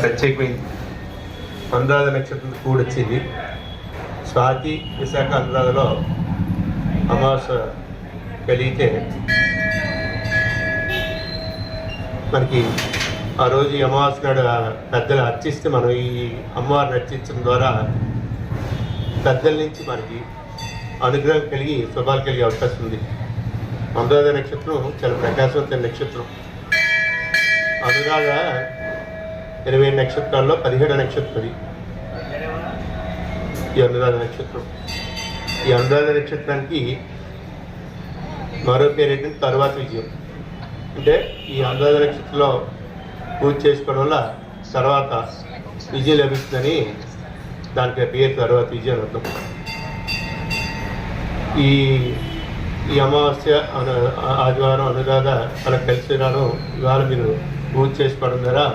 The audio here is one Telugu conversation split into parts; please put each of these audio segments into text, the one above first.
ప్రత్యేకమైంది అనురాధ నక్షత్రం కూడా వచ్చింది. స్వాతి విశాఖ అనురాధలో అమావాస్య కలిగితే మనకి ఆ రోజు అమావాస అమావాస్య నాడు పెద్దలు అర్చిస్తే మనం ఈ అమ్మవారిని అర్చించడం ద్వారా పెద్దల నుంచి మనకి అనుగ్రహం కలిగి శుభాలు కలిగే అవకాశం ఉంది. అనురాధ నక్షత్రం చాలా ప్రకాశవంతమైన నక్షత్రం. అనురాధ ఇరవై నక్షత్రాల్లో పదిహేడు నక్షత్రం ఈ అనురాధ నక్షత్రం. ఈ అనురాధ నక్షత్రానికి మరో పేరు ఏంటంటే తరువాత విజయం. అంటే ఈ అనురాధ నక్షత్రంలో పూజ చేసుకోవడం వల్ల తర్వాత విజయం లభిస్తుందని దానికి పేరు తర్వాత విజయం అని అర్థం. ఈ ఈ అమావాస్య అను ఆదివారం అనురాధ అలా కలిసి రావడం ఇవాళ మీరు పూజ చేసుకోవడం ద్వారా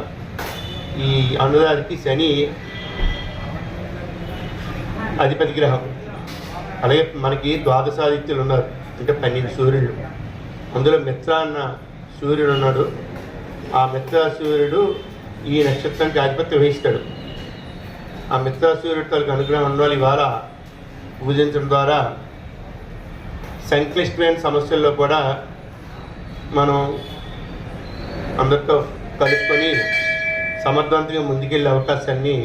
ఈ అనురాధకి శని అధిపతి గ్రహం. అలాగే మనకి ద్వాదశాదిత్యులు ఉన్నారు. అంటే పన్నెండు సూర్యుడు అందులో మిత్ర అన్న సూర్యుడు ఉన్నాడు. ఆ మిత్ర సూర్యుడు ఈ నక్షత్రానికి ఆధిపత్యం వహిస్తాడు. ఆ మిత్ర సూర్యుడు తనకు అనుగ్రహం ఉండాలి ఇవాళ పూజించడం ద్వారా సంక్లిష్టమైన సమస్యల్లో కూడా మనం అందరితో కలుపుకొని సమర్థవంతంగా ముందుకెళ్ళే అవకాశాన్ని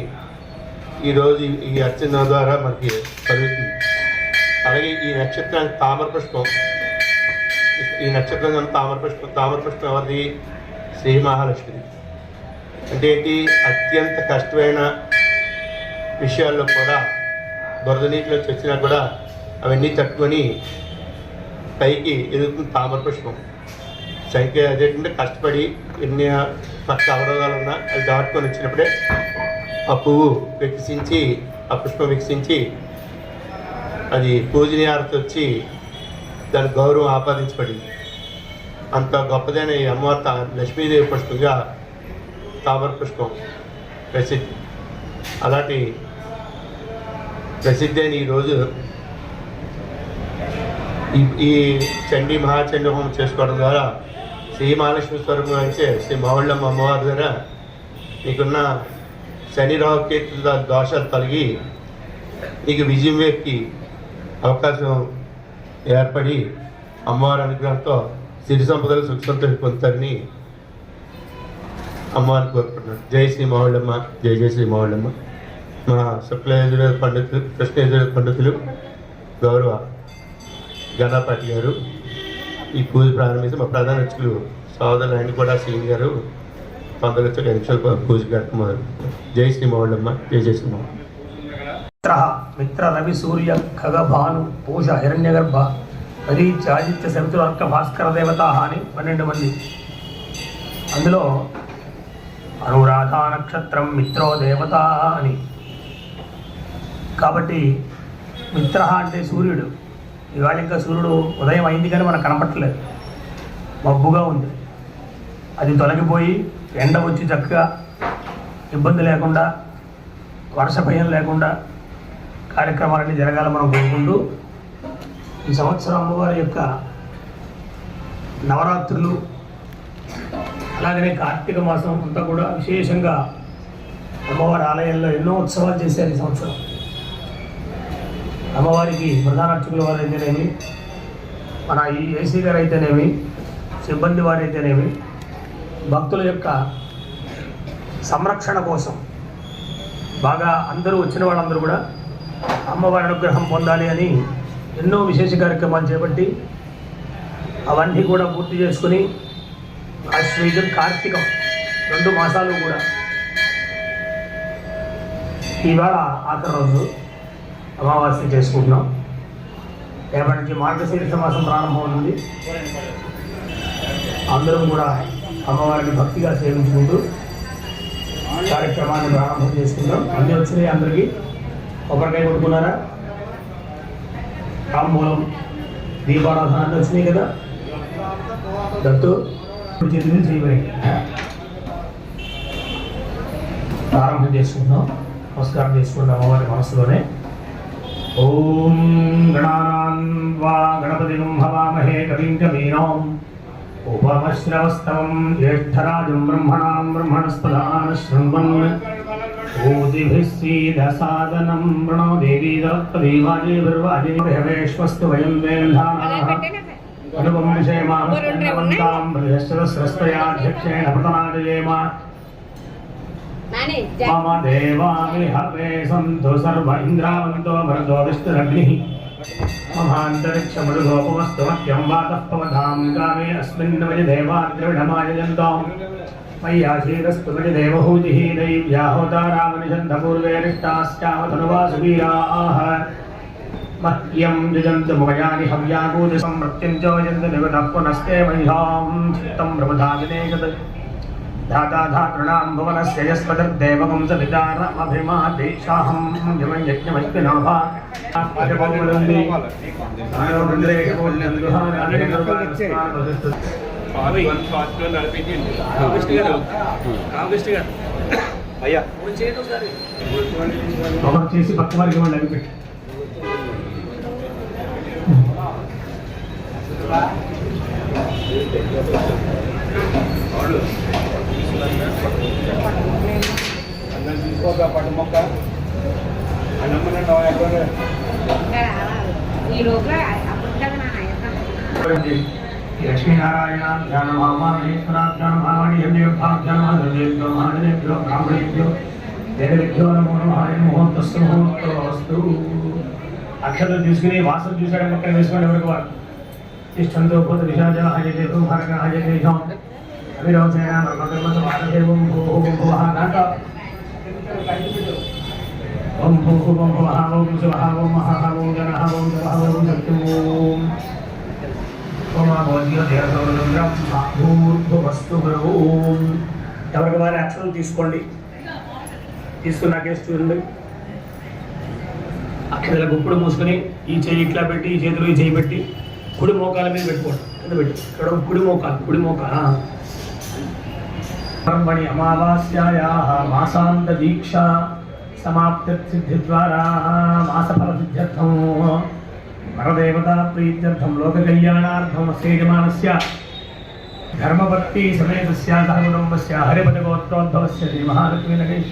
ఈరోజు ఈ అర్చన ద్వారా మనకి కలుగుతుంది. అలాగే ఈ నక్షత్రానికి తామర పుష్పం ఈ నక్షత్రం తామర పుష్పం తామర పుష్పం ఎవరిది? శ్రీ మహాలక్ష్మి అంటే ఏంటి? అత్యంత కష్టమైన విషయాల్లో కూడా బురద నీటిలో వచ్చినా కూడా అవన్నీ తట్టుకొని పైకి ఎదుగుతుంది తామర పుష్పం సైకి అదేంటంటే కష్టపడి ఎన్ని పక్క అవరోధాలు ఉన్నా అవి దాటుకొని వచ్చినప్పుడే ఆ పువ్వు వికసించి ఆ పుష్పం వికసించి అది పూజనీయారత వచ్చి దాని గౌరవం ఆపాదించబడింది. అంత గొప్పదైన ఈ అమ్మవారి లక్ష్మీదేవి పుష్పంగా తామర పుష్పం ప్రసిద్ధి. అలాంటి ప్రసిద్ధి అయిన ఈరోజు ఈ ఈ చండీ మహాచండీ హోమం చేసుకోవడం ద్వారా శ్రీ మహాలక్ష్మి స్వరూపం అంటే శ్రీ మావుళ్ళమ్మ అమ్మవారి దగ్గర నీకున్న శని రాహు దోషాలు తొలగి నీకు విజయం వేపి అవకాశం ఏర్పడి అమ్మవారి అనుగ్రహంతో సిరి సంపదలు సుఖ సంతోషం పొందుతారని అమ్మవారిని కోరుకుంటున్నాను. జై శ్రీ మావుళ్ళమ్మ జై జై శ్రీ మావుళ్ళమ్మ. మా శుక్లయజుడ పండితులు కృష్ణయజుడ పండితులు గౌరవ గణపాటి గారు ఈ పూజ ప్రారంభించి మా ప్రధాన అర్చకులు సోదరులు ఆయన కూడా శ్రీని గారు పంతొమ్మిది ఐదు నిమిషాలు పూజ కట్టుకున్నారు జై శ్రీ జై జయ శ్రీ మిత్ర మిత్ర రవి సూర్య ఖగ భాను పూష హిరణ్యగర్భ పరీచాదిత్య సవితులు అర్క భాస్కర దేవత అని పన్నెండు మంది. అందులో అనురాధ నక్షత్రం మిత్రో దేవత అని కాబట్టి మిత్ర అంటే సూర్యుడు. ఇవాళ ఇంకా సూర్యుడు ఉదయం అయింది కానీ మనకు కనపట్టలేదు మబ్బుగా ఉంది. అది తొలగిపోయి ఎండ వచ్చి చక్కగా ఇబ్బంది లేకుండా వర్ష భయం లేకుండా కార్యక్రమాలన్నీ జరగాలని మనం కోరుకుంటూ ఈ సంవత్సరం అమ్మవారి యొక్క నవరాత్రులు అలాగనే కార్తీక మాసం అంతా కూడా విశేషంగా అమ్మవారి ఆలయంలో ఎన్నో ఉత్సవాలు చేశారు ఈ సంవత్సరం. అమ్మవారికి ప్రధాన అర్చకుల వారు అయితేనేమి మన ఈ ఏసీ గారు అయితేనేమి సిబ్బంది వారు అయితేనేమి భక్తుల యొక్క సంరక్షణ కోసం బాగా అందరూ వచ్చిన వాళ్ళందరూ కూడా అమ్మవారి అనుగ్రహం పొందాలి అని ఎన్నో విశేష కార్యక్రమాలు చేపట్టి అవన్నీ కూడా పూర్తి చేసుకుని ఆశ్వయుజం కార్తీకం రెండు మాసాలు కూడా ఇవాళ ఆఖరి రోజు. అమావాస్య చేసుకుంటున్నాం. రేపటి నుంచి మార్గశీర్ష మాసం ప్రారంభం అవుతుంది అందరం కూడా అమ్మవారిని భక్తిగా సేవించుకుంటూ కార్యక్రమాన్ని ప్రారంభం చేసుకుందాం. అన్ని వచ్చినాయి అందరికీ. ఒకరికై కొట్టుకున్నారా? తాంబూలం దీపారాధన అన్నీ వచ్చినాయి కదా? దత్తు చేతిని శ్రీవరి ప్రారంభం చేసుకుందాం. నమస్కారం చేసుకుందాం అమ్మవారి మనసులోనే ॐ गणानान् वा गणपतिं हवामहे कविं कवीनाम् उपमश्रवस्तमं ज्येष्ठराजं ब्रह्मणां ब्रह्मणस्पदान् शृण्वन् ओदिभिस्सीदसादनं वृणो देवी दत्तदेवादेभिर्वादिभेश्वस्तु वयं वेल्धानाः अनुपंशेमां बृहस्रस्तयाध्यक्षेण प्रतनादयेम मम देवामिहवे सन्तु सर्व इन्द्रावन्तो भरतो विष्णुरग्निः ममान्तरिक्षमृगोपमस्तमत्यं वातः पवधां कामे अस्मिन् वज देवाद्रविढमायजन्तां मय्याशीरस्तु वज देवहूतिः दैव्याहोतारामनिषन्धपूर्वेरिष्टाश्चावतनुवासुवीराः मह्यं यजन्तु मुखयानि हव्याकूजसं मृत्युञ्च यजन्तु निगतः पुनस्ते महिषां चित्तं प्रबधाविनेकत् మహిషాం చిత్తం ప్రబధావినేకత్ धाता धातॄणां भुवनस्य यस्पदर्देवकं स विदारमभिमादेशाहं यमं यज्ञमश्विनाभा ఒకరు చేసి పక్క వారికి ఇవ్వండి అవి పెట్టి ఈ లోపల అప్పుడు కదా నా ఆయన లక్ష్మీనారాయణ ధ్యానమామేశ్వరాధ్యానమామణిభ్యో బ్రాహ్మణేభ్యో దేవేభ్యో నమో నమహాయ ముహూర్తస్సు ముహూర్తస్తు అక్షతలు తీసుకుని వాసన చూసాడు పక్కన వేసుకోండి ఎవరికి వారు తిష్టంతో భూత విషాజ హజదేవం భరగ హజదేశం అవిరోధేన బ్రహ్మకర్మ సమాదేవం భూః భువః నాట ఓం భూ ఓం భువః ఓం శివః ఓం మహః ఓం గణః ఓం ఓం ఓం ఎవరికి వారి అక్షరం తీసుకోండి. తీసుకున్నాకే చూడండి. అక్షరాల గుప్పుడు మూసుకొని ఈ చేయి ఇట్లా పెట్టి ఈ చేతిలో ఈ చేయి పెట్టి కుడి మోకాల మీద పెట్టుకోండి. కింద పెట్టి ఇక్కడ కుడి మోకాలు కుడి మోకాలు. कर्मणि अमावास्यायाः मासान्तदीक्षा समाप्तिसिद्धिद्वारा मासफलसिद्ध्यर्थं वरदेवताप्रीत्यर्थं लोककल्याणार्थं सेजमानस्य धर्मवर्ती समेतस्याः कुटुम्बस्य हरिपदगोत्रोद्भवस्य श्रीमहालक्ष्मीनगेश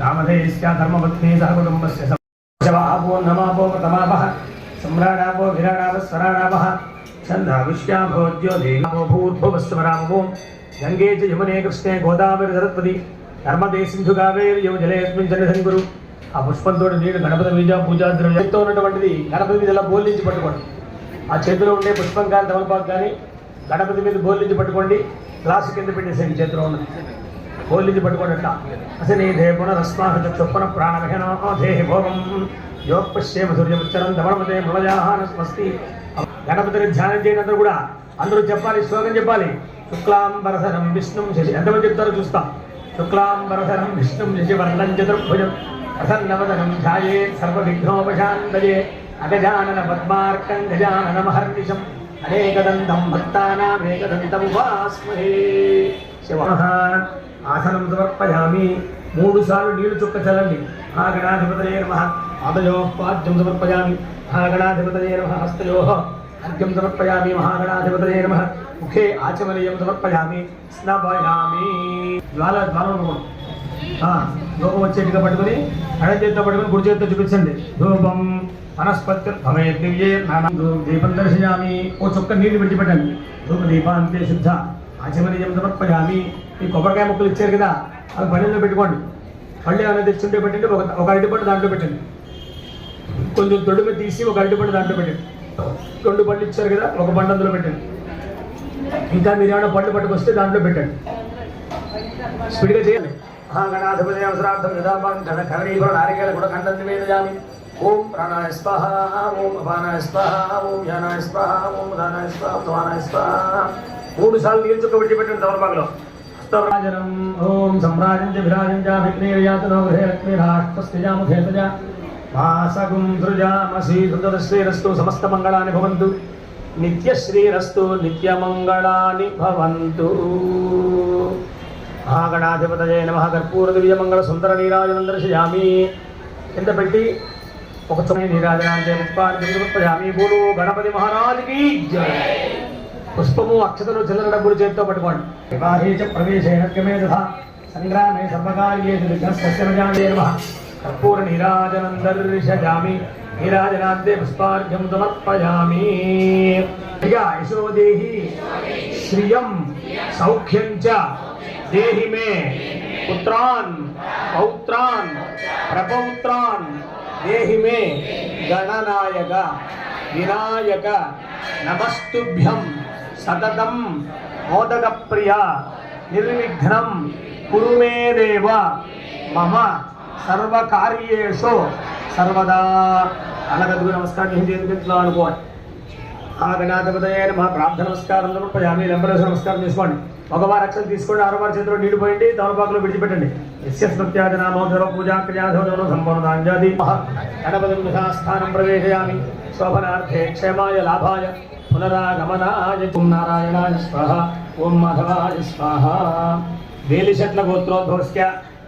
रामधेयस्य धर्मपत्नी सह कुटुम्बस्य शवापो नमापो प्रतमापः सम्राडापो भिराडापः स्वराडापः छन्दाविश्याभोज्यो देवापो भूर्भुवस्वरामो తమాపః గంగే చ యమునే కృష్ణే గోదావరి సరస్వతి నర్మదే సింధు కావేరి యమ జలేస్మిన్ జనధన్ గురు ఆ పుష్పంతో నీడు గణపతి పూజ పూజా ద్రవ్యంతో ఉన్నటువంటిది గణపతి మీద ఇలా బోల్లించి పట్టుకోండి. ఆ చేతిలో ఉండే పుష్పం కానీ తమలపాకు కానీ గణపతి మీద బోల్లించి పట్టుకోండి. గ్లాసు కింద పెట్టేసేయండి చేతిలో ఉన్నది బోల్లించి పట్టుకోండి అట్లా అసలు దే పునరస్మాహ చొప్పన ప్రాణమహేనో దేహి భోగం. యోగపశ్యేమ సూర్యముచ్చరం ధమణమతే మృళజాహాన స్వస్తి గణపతిని ధ్యానం చేయనందరూ కూడా అందరూ చెప్పాలి శ్లోకం చెప్పాలి. శుక్లాంబరధరం విష్ణుం శశి ఎంతమంది చెప్తారో చూస్తా. శుక్లాంబరధరం విష్ణుం శశివర్ణం చతుర్భుజం. ప్రసన్నవదనం ధ్యాయే సర్వవిఘ్నోపశాంతయే అగజానన పద్మార్కం గజానన మహర్నిశం. అనేకదంతం భక్తానామేకదంతం ఉపాస్మహే శివ ఆసనం సమర్పయామి. మూడు సార్లు నీళ్ళు చుక్క చల్లండి. ఆ గణాధిపతయే నమ పాదయో పాద్యం సమర్పయామి. మహాగణాధిపతయే నమ హస్తయో. అర్ఘ్యం సమర్పయామి మహాగణాధిపతయే నమ ముఖే ఆచమనీయం సమర్పయామి స్నభయామి జ్వాల జ్వాల లోపం వచ్చేట్టుగా పట్టుకొని ఎడం చేత్తో పట్టుకొని గుడి చేత చూపించండి. ధూపం వనస్పతి భవే దివ్యే దీపం దర్శయామి ఓ చుక్క నీళ్ళు విడిచిపెట్టండి ధూప దీపాంతే శుద్ధ. ఆచమనీయం సమర్పయామి ఈ కొబ్బరికాయ ముక్కలు ఇచ్చారు కదా అవి పళ్ళెల్లో పెట్టుకోండి. పళ్ళు ఏమైనా తెచ్చుంటే పెట్టండి ఒక ఒక అరటిపండు దాంట్లో పెట్టండి. కొంచెం తొడుమ తీసి ఒక అరటిపండు దాంట్లో పెట్టండి. రెండు పళ్ళు ఇచ్చారు కదా ఒక పండు అందులో పెట్టండి. ఇంకా మీరు ఏమైనా పళ్ళు పట్టుకొస్తే దాంట్లో పెట్టండి. స్పీడ్గా చేయాలి. మహాగణాధిపతి అవసరార్థం యథాపాం ఘన కరణీపుర నారికేల కూడా ఖండం నివేదయామి. ఓం ప్రాణాయ స్వాహ ఓం అపానాయ స్వాహ ఓం యానాయ స్వాహ ఓం ఉదానాయ స్వాహ సమానాయ స్వాహ. మూడు సార్లు నీరు చుక్క తమలపాకులో. హస్తరాజనం ఓం గృహే వాసగుం ధృజామసి ధృతశ్రీరస్తు సమస్త మంగళాని భవంతు. నిత్యశ్రీరస్తు నిత్యమంగళాని భవంతు. మహాగణాధిపతయే నమ. కర్పూర దివ్యమంగళ సుందర నీరాజనం దర్శయామి కింద పెట్టి ఒక సమయ నీరాజనాంతే పుష్పాన్ని బోలు గణపతి మహారాజుకి పుష్పము అక్షతలు చిల్లర డబ్బులు చేతితో పట్టుకోండి. వివాహే చ ప్రవేశే నత్యమే తథా. సంగ్రామే సర్వకార్యే విఘ్నస్య నజానే నమః. కర్పూర నీరాజనం దర్శయామి నీరాజనాంతే పుష్పార్ఘ్యం సమర్పయామి ఇక యశోదేహి శ్రియం సౌఖ్యం చ దేహి మే పుత్రాన్ పౌత్రాన్ ప్రపౌత్రాన్ దేహి మే గణనాయక వినాయక నమస్తుభ్యం సతతం మోదక ప్రియ నిర్విఘ్నం కురు మే దేవ మమ సర్వకార్యేషు సర్వదా అనగదు నమస్కారం చేతిలో అనుకోండి ఆ గణాధిపతయ మా ప్రార్థన నమస్కారం సమర్పయామి లెంబరేసి నమస్కారం చేసుకోండి. మగవారి అక్షరం తీసుకోండి ఆరవారి చేతిలో నీళ్ళు పోయండి తమలపాకులో విడిచిపెట్టండి. ఎస్య స్మృత్యాది నామోదరం పూజా క్రియాధవనంలో సంపూర్ణాంజాది గణపతి స్థానం ప్రవేశయామి. శోభనార్థే క్షేమాయ లాభాయ పునరాగమనాయ ఓం నారాయణాయ స్వాహ. ఓం మాధవాయ స్వాహ. వేలిశట్ల గోత్రోద్భవస్య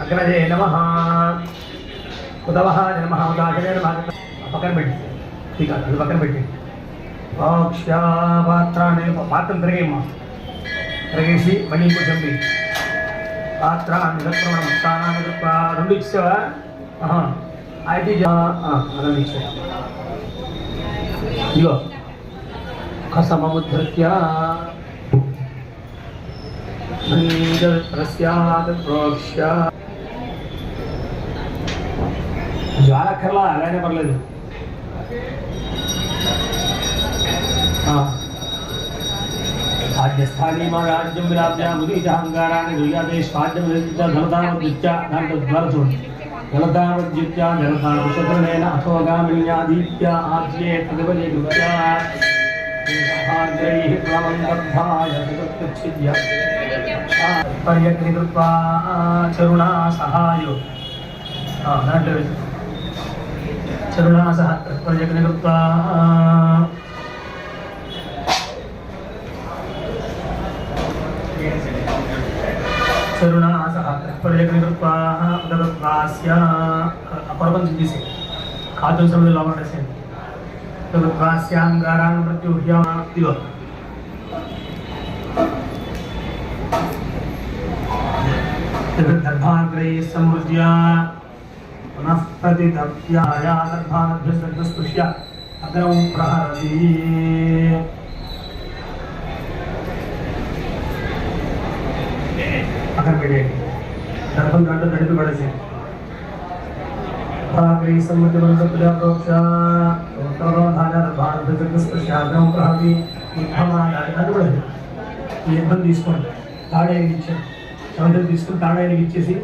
అగ్రజే నమ. అష్టౌ నమ. ఉదవహ నమ. ఉదాగ్రజే నమ పక్కన పెట్టి. ఇక అది పక్కన పెట్టి. పాత్రాన్ని పాత్రను తిరగేమ్మా తిరగేసి మళ్ళీ ఇంకో పాత్ర నిరక్రమణ స్థానాన్ని రెండు ఇచ్చావా? ఆహా. అయితే జా- ఆ, రెండు ఇచ్చావా ఇగో కసమముద్ధృత్య ప్రస్యాత్ ప్రోక్ష్య. జ్వాలకర్లా అలానే పర్లేదు. ఆద్యస్థానీ మా రాజ్యం విలాప్యాముదీజహంగారాన్ని గుయ్యాదేశ్వాద్యం ధనతామద్యుత్య దాంట్లో ద్వారా చూడండి జలతామద్యుత్య జలతామశుభ్రనేన అథోగామిన్యాదీత్య ఆద్యే ప్రతిపదే గుప్త్యా పర్యగ్ని కృత్వా చరుణా సహాయో. దాంట్లో Cerulana sah proyek ini kita Cerulana sah proyek ini kita ada rahasia apa pun jenis khatun sebelum lama desain itu rahasia anggaran bertujuh yang tiga itu terbang dari semudia ఇదిగో అగ్రం సమృజ్య ప్రహరతి పక్కన పెట్టేయండి గర్భం దాంట్లో నడిపి పడేసి భాగై సమ్మతి మంత్రప్రజా ప్రోక్ష ఉత్తరోధాన భారత స్పర్శాగ్రం ఇబ్బంది తీసుకోండి తాడేనికి ఇచ్చాను సముద్రం తీసుకుని తాడేనికి ఇచ్చేసి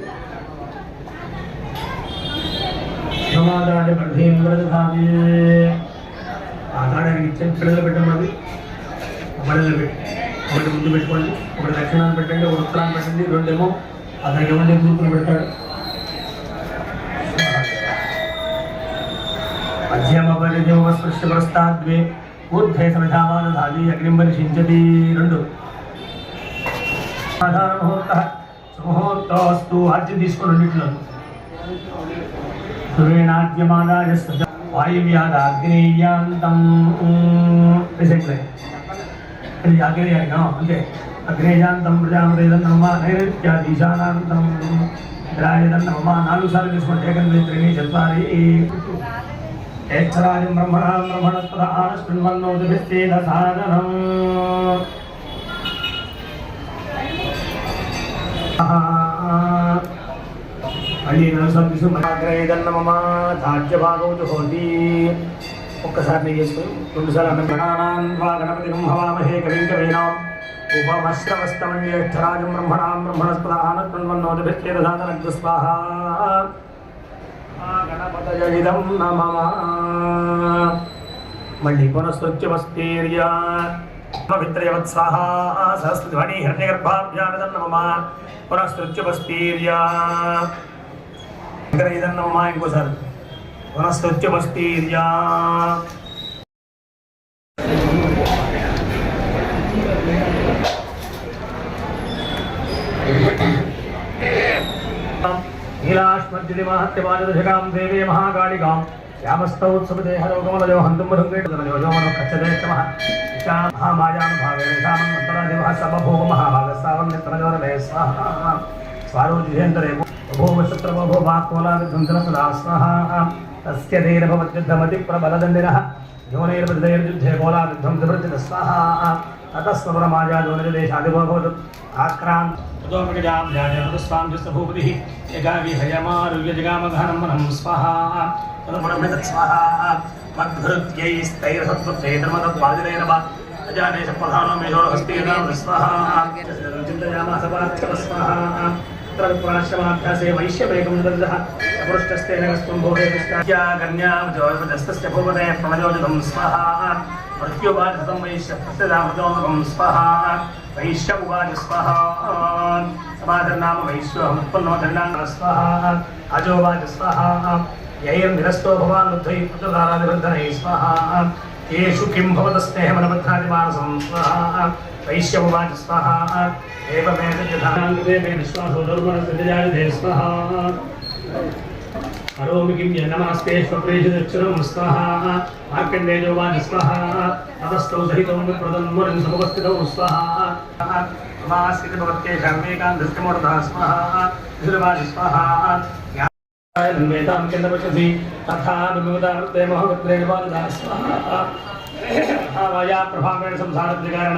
సమాధాన ప్రధీంద్రధామి ఆ తాడేనికి ఇచ్చాను పిల్లలు పెట్టమన్నది బడులు పెట్టి ఒకటి ముందు పెట్టుకోండి ఒకటి దక్షిణాన్ని పెట్టండి ఒకటి ఉత్తరాన్ని పెట్టండి రెండేమో అతనికి ఏమంటే గ్రూపులు పెడతాడు మధ్యమపరిజమస్పృశ్యపరస్తాద్వే ఊర్ధ్వే సమిధామానధాది అగ్నిం పరిశించతి. రెండు. సాధారణ ముహూర్త సుముహూర్తోస్తు ఆర్జ్యం తీసుకుని రెండిట్లో సురేణాద్యమాదాయ సజ వాయువ్యాద అగ్నేయాంతం రిసెంట్లే ఇది అగ్నేయానికి అంతే అగ్నేయాంతం ప్రజాపతిదం నమ్మ నైరుత్యాదీశానాంతం ద్రాయదం నమ్మ నాలుగు సార్లు తీసుకుంటే ఏకం త్రిని చత్వారి ज्येष्ठराजं ब्रह्मणां ब्रह्मणस्पदा शृण्वन्नोतिभिस्तेन सादनम् మళ్ళీ నలుసందిసు ఒక్కసారి చేసుకుని రెండుసార్లు అన్నం గణపతి హవామహే కవిం కవీనాం ఉపమశ్రవస్తమన్యేష్ఠరాజం బ్రహ్మణాం బ్రహ్మణస్పద ఆనత్వన్వన్నోదభిశ్చేదసాదనగ్ర స్వాహ గణపతయగిదం నమ. మళ్ళీ పునఃసృత్యమస్తీర్య పవిత్రయవత్సాహ. సహస్రధ్వని హిరణ్యగర్భాభ్యామిదం నమ. పునఃసృత్యమస్తీర్య ಇದನ್ನು ಮಾಯಂಕು ಸರ್ ಪುನಸ್ತುಚ್ಚ ಬಸ್ತೀರ್ಯಾ नीलाश्मज्जति महत्यवाजदशकां देवे महाकालिकां श्यामस्तौत्सवदेहरोगमलयो हन्तुं मृङ्गेटजनयो कच्छते क्षमः महामायां भावेषामन्तरादिवः समभोगमहाभागस्तावन्यत्रयोरलये स्वाहा। स्वारोज्येन्द्रे भूमशत्रवभो वाक्कोलाविध्वंसनसदास्मः तस्य धीरभवद्युद्धमतिप्रबलदण्डिनः योनैर्बद्धैर्युद्धे कोलाविध्वंसभृतिरस्वाहा ततस्वरमाजाजोनिर्देशादिभवत् आक्रान्त ततोमगजां ध्यायमतस्वां जस्तभूपतिः स्वाहा तदमुरमितस्वाहा मद्भृत्यैस्तैरसत्त्वैर्मदत्वादिनैरव अजानेश प्रधानो मेजोरहस्तेन स्वाहा चिन्तयामासपार्थ्यवस्वाहा विप्राश्रमाभ्यासे वैश्यवेगं ददः अपृष्टस्तेन कस्त्वं भोगे दुष्टाया भूपते प्रणजोजतं स्वाहा मृत्युवाचतं वैश्य स्वाहा वैश्य उवाच स्वाहा समाधर्नाम स्वाहा यैर्निरस्तो भवान् बुद्धैः पुत्रधारादिवर्धनैः स्वाहा येषु किं भवतस्नेहमनबद्धादिमानसं स्वाहा वैश्य उवाच एवमेतद्यथाङ्गते मे विश्वासो धर्मणसृजयायुधे स्वाहा करोमि किं य नमस्ते स्वप्रेषितक्षरं स्वाहा मार्कण्डेयोवाच स्वाहा अतस्तौ सहितं विप्रदन्वरं समुपस्थितौ स्वाहा समास्थितभवत्येषां मेकान्तस्थिमूर्धः स्वाहा विसुरवाच स्वाहा वेदां केन्द्रपशसि तथा विमुदावृत्ते महवत्रे निवाददा स्वाहा भावया प्रभावेण संसारत्रिकारण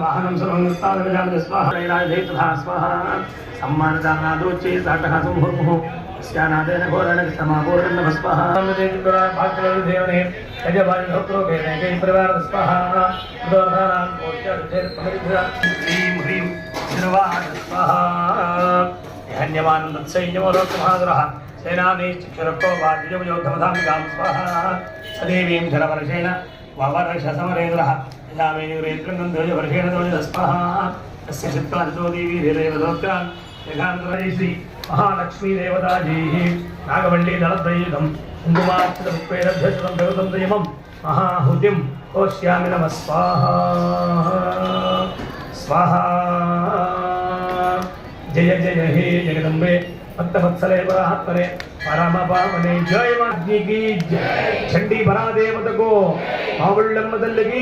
वाहनं सर्वं स्वाहा सम्मानदानादोच्चैः साटः सम्भोः स्यानादेन घोरण समापूर्ण भस्पः देवरा भाग्यलु देवने यजभाज भक्रो भेदे के परिवार भस्पः दोधानां मोक्ष जय परिधरा ह्रीं ह्रीं सर्वाद भस्पः धन्यवान संयम लोक महाग्रह सेनानी चक्षुरको वाद्यम योद्धवधाम गाम स्वाहा सदेवीं धरवर्षेण वावर्ष समरेन्द्रः यदामे रेन्द्रं ध्वजवर्षेण ध्वजस्पः तस्य चित्वा देवी हृदयवदोक्तान् यथान्तरैः మహాలక్ష్మీదేవతాజీ నాగవల్లి దళద్వయుగం కుంకుమాక్షరం జగతం దయమం మహాహుతిం కోశ్యామి నమ స్వాహ స్వాహ జయ జయ హే జగదంబే భక్తవత్సలే పరాత్మరే పరమ పావనే జయ మాజ్ఞికి చండీ పరాదేవతకు మావుళ్ళమ్మ తల్లికి